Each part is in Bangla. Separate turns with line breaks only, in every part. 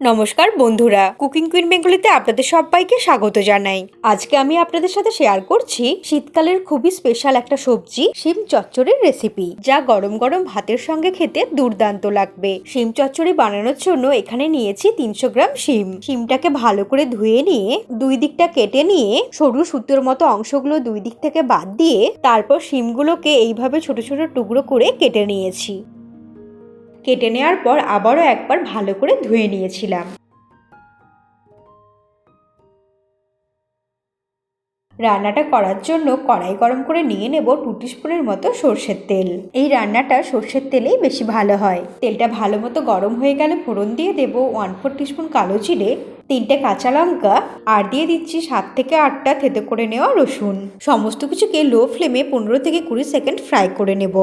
নমস্কার বন্ধুরা, কুকিং কুইন বেঙ্গলিতে আপনাদের সবাইকে স্বাগত জানাই। আজকে আমি আপনাদের সাথে শেয়ার করছি শীতকালের খুবই স্পেশাল একটা সবজি, শিম চচ্চড়ির রেসিপি যা গরম গরম ভাতের সঙ্গে খেতে দুর্দান্ত লাগবে। শিম চচ্চড়ি বানানোর জন্য এখানে নিয়েছি তিনশো গ্রাম শিম। শিমটাকে ভালো করে ধুয়ে নিয়ে, দুই দিকটা কেটে নিয়ে, সরু সুতোর মতো অংশগুলো দুই দিক থেকে বাদ দিয়ে, তারপর শিমগুলোকে এইভাবে ছোট ছোট টুকরো করে কেটে নিয়েছি। কেটে নেওয়ার পর আবারও একবার ভালো করে ধুয়ে নিয়েছিলাম। রান্নাটা করার জন্য কড়াই গরম করে নিয়ে নেব টু স্পুনের মতো সর্ষের তেল। এই রান্নাটা সর্ষের তেলেই বেশি ভালো হয়। তেলটা ভালো মতো গরম হয়ে গেলে ফোড়ন দিয়ে দেব। ওয়ান ফোর টিস্পুন কালো জিরে। তিনটে কাঁচা লঙ্কা, আর দিয়ে দিচ্ছি সাত থেকে আটটা থেতে করে নেওয়া রসুন। সমস্ত কিছুকে লো ফ্লেমে পনেরো থেকে কুড়ি সেকেন্ড ফ্রাই করে নেব।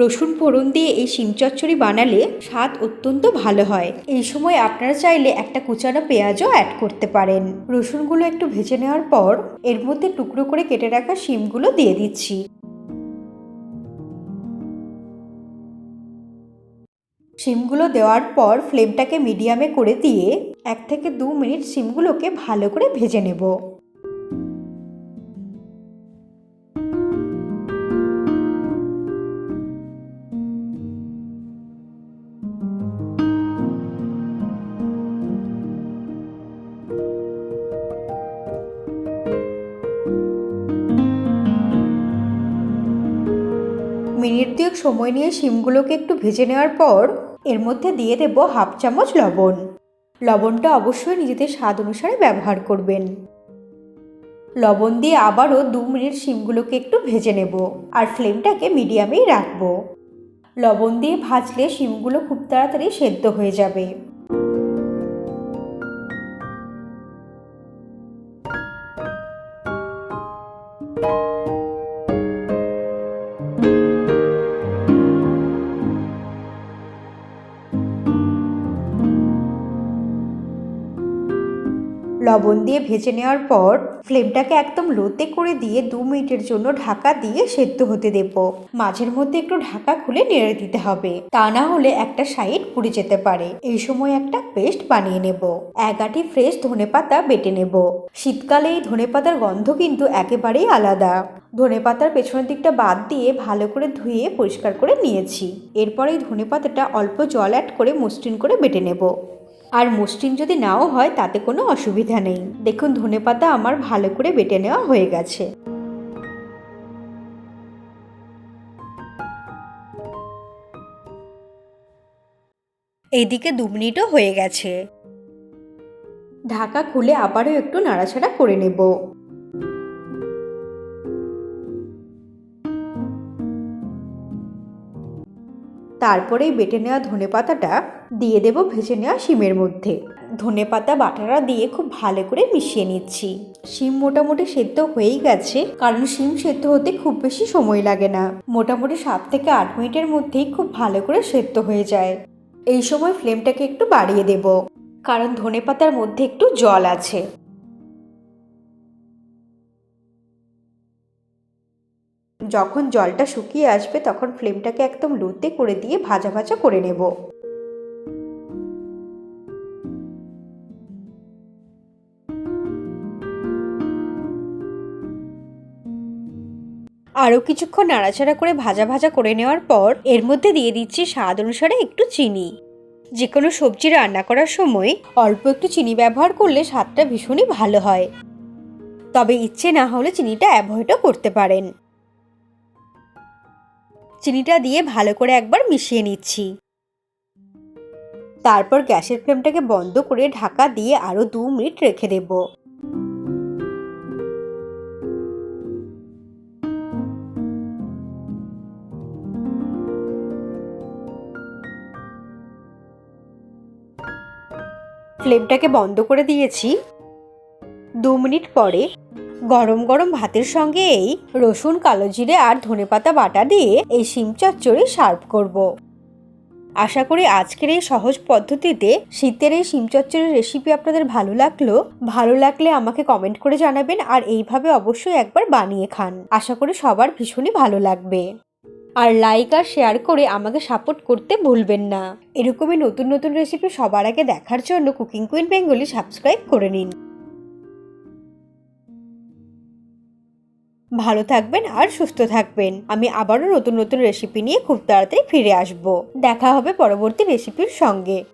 রসুন ফোড়ন দিয়ে এই শিম চচ্চড়ি বানালে স্বাদ অত্যন্ত ভালো হয়। এই সময় আপনারা চাইলে একটা কুচানো পেঁয়াজও অ্যাড করতে পারেন। রসুনগুলো একটু ভেজে নেওয়ার পর এর মধ্যে টুকরো করে কেটে রাখা শিমগুলো দিয়ে দিচ্ছি। শিমগুলো দেওয়ার পর ফ্লেমটাকে মিডিয়ামে করে দিয়ে এক থেকে দু মিনিট সিমগুলোকে ভালো করে ভেজে নেব। মিনিট দুয়েক সময় নিয়ে শিমগুলোকে একটু ভেজে নেওয়ার পর এর মধ্যে দিয়ে দেব হাফ চামচ লবণ। লবণটা অবশ্যই নিজেদের স্বাদ অনুসারে ব্যবহার করবেন। লবণ দিয়ে আবারও দু মিনিট শিমগুলোকে একটু ভেজে নেব আর ফ্লেমটাকে মিডিয়ামেই রাখব। লবণ দিয়ে ভাজলে শিমগুলো খুব তাড়াতাড়ি সেদ্ধ হয়ে যাবে। লবণ দিয়ে ভেজে নেওয়ার পর ফ্লেমটাকে একদম লোতে করে দিয়ে দু মিনিটের জন্য ঢাকা দিয়ে সেদ্ধ হতে দেব। মাঝের মধ্যে একটু ঢাকা খুলে নেড়ে দিতে হবে। তা না হলে একটা সাইড পুড়ে যেতে পারে। এই সময় একটা পেস্ট বানিয়ে নেব। এক আটি ফ্রেশ ধনে পাতা বেটে নেব। শীতকালে এই ধনে পাতার গন্ধ কিন্তু একেবারেই আলাদা। ধনে পাতার পেছনের দিকটা বাদ দিয়ে ভালো করে ধুয়ে পরিষ্কার করে নিয়েছি। এরপর এই ধনে পাতাটা অল্প জল অ্যাড করে মসৃণ করে বেটে নেব। আর মসৃণ যদি নাও হয়, তাতে কোনো অসুবিধা নেই। দেখুন, ধনে পাতা আমার ভালো করে বেটে নেওয়া হয়ে গেছে। এইদিকে দু মিনিটও হয়ে গেছে। ঢাকা খুলে আবারও একটু নাড়াচাড়া করে নেব। তারপরেই বেটে নেওয়া ধনে পাতাটা দিয়ে দেব ভেজে নেওয়া শিমের মধ্যে। ধনে পাতা বাটাটা দিয়ে খুব ভালো করে মিশিয়ে নিচ্ছি। শিম মোটামুটি সেদ্ধ হয়েই গেছে, কারণ শিম সেদ্ধ হতে খুব বেশি সময় লাগে না। মোটামুটি সাত থেকে আট মিনিটের মধ্যেই খুব ভালো করে সেদ্ধ হয়ে যায়। এই সময় ফ্লেমটাকে একটু বাড়িয়ে দেব, কারণ ধনে পাতার মধ্যে একটু জল আছে। যখন জলটা শুকিয়ে আসবে তখন ফ্লেমটাকে একদম লোতে করে দিয়ে ভাজা ভাজা করে নেব। আরও কিছুক্ষণ নাড়াচাড়া করে ভাজা ভাজা করে নেওয়ার পর এর মধ্যে দিয়ে দিচ্ছি স্বাদ অনুসারে একটু চিনি। যে কোনো সবজি রান্না করার সময় অল্প একটু চিনি ব্যবহার করলে স্বাদটা ভীষণই ভালো হয়। তবে ইচ্ছে না হলে চিনিটা অ্যাভয়েডও করতে পারেন। চিনিটা দিয়ে ভালো করে একবার মিশিয়ে নিচ্ছি। তারপর গ্যাসের ফ্লেমটাকে বন্ধ করে ঢাকা দিয়ে আরও দু মিনিট রেখে দেব। ফ্লেমটাকে বন্ধ করে দিয়েছি। দু মিনিট পরে গরম গরম ভাতের সঙ্গে এই রসুন, কালো জিরে আর ধনেপাতা বাটা দিয়ে এই শিম চচ্চড়ি সার্ভ করব। আশা করি আজকের এই সহজ পদ্ধতিতে শীতের এই শিম চচ্চড়ির রেসিপি আপনাদের ভালো লাগল। ভালো লাগলে আমাকে কমেন্ট করে জানাবেন আর এইভাবে অবশ্যই একবার বানিয়ে খান। আশা করি সবার ভীষণই ভালো লাগবে। আর লাইক আর শেয়ার করে আমাকে সাপোর্ট করতে ভুলবেন না। এরকমই নতুন নতুন রেসিপি সবার আগে দেখার জন্য কুকিং কুইন বেঙ্গলি সাবস্ক্রাইব করে নিন। ভালো থাকবেন আর সুস্থ থাকবেন। আমি আবারও নতুন নতুন রেসিপি নিয়ে খুব তাড়াতাড়ি ফিরে আসব। দেখা হবে পরবর্তী রেসিপির সঙ্গে।